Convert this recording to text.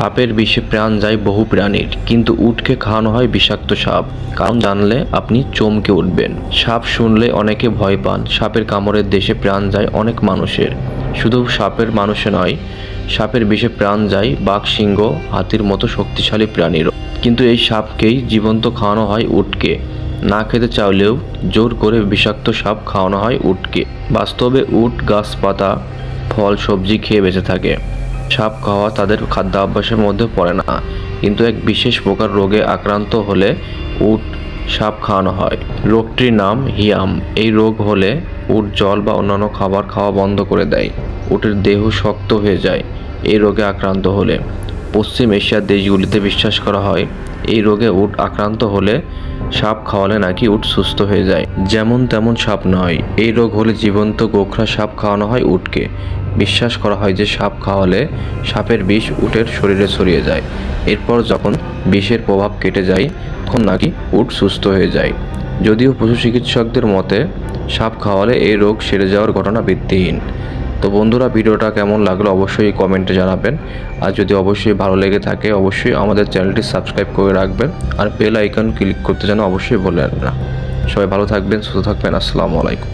সাপের বিষে প্রাণ যায় বহু প্রাণীর, কিন্তু উটকে খাওয়ানো হয় বিষাক্ত সাপ। কারণ জানলে আপনি চমকে উঠবেন। সাপ শুনলে অনেকে ভয় পান, সাপের কামড়ের দেশে প্রাণ যায় অনেক মানুষের। শুধু সাপের মানুষে নয়, সাপের বিষে প্রাণ যায় বাঘ, সিংহ, হাতির মতো শক্তিশালী প্রাণীরও। কিন্তু এই সাপকেই জীবন্ত খাওয়ানো হয় উটকে। না খেতে চাইলেও জোর করে বিষাক্ত সাপ খাওয়ানো হয় উটকে। বাস্তবে উট, গাছপাতা, ফল, সবজি খেয়ে বেঁচে থাকে। সাপ খাওয়া তাদের খাদ্যাভ্যাসের মধ্যে পড়ে না। কিন্তু এক বিশেষ প্রকার রোগে আক্রান্ত হলে উট সাপ খাওয়ানো হয়। রোগটির নাম হিয়াম। এই রোগ হলে উট জল বা অন্যান্য খাবার খাওয়া বন্ধ করে দেয়। উটের দেহ শক্ত হয়ে যায়। এই রোগে আক্রান্ত হলে পশ্চিম এশিয়ার দেশগুলিতে বিশ্বাস করা হয় এই রোগে উট আক্রান্ত হলে সাপ খাওয়ালে নাকি উট সুস্থ হয়ে যায়। যেমন তেমন সাপ নয়। এই রোগ হলে জীবন্ত গোখরা সাপ খাওয়ানো হয় উটকে। বিশ্বাস করা হয় যে সাপ খাওয়ালে সাপের বিষ উটের শরীরে ছড়িয়ে যায়। এরপর যখন বিষের প্রভাব কেটে যায়, তখন নাকি উট সুস্থ হয়ে যায়। যদিও পশু চিকিৎসকদের মতে, সাপ খাওয়ালে এই রোগ সেরে যাওয়ার ঘটনা ভিত্তিহীন। তো বন্ধুরা ভিডিওটা কেমন লাগল অবশ্যই কমেন্টে জানাবেন। আর যদি অবশ্যই ভালো লেগে থাকে, অবশ্যই আমাদের চ্যানেলটি সাবস্ক্রাইব করে রাখবেন। আর বেল আইকন ক্লিক করতে যেন অবশ্যই বললেন না। সবাই ভালো থাকবেন, সুস্থ থাকবেন। আসসালামু আলাইকুম।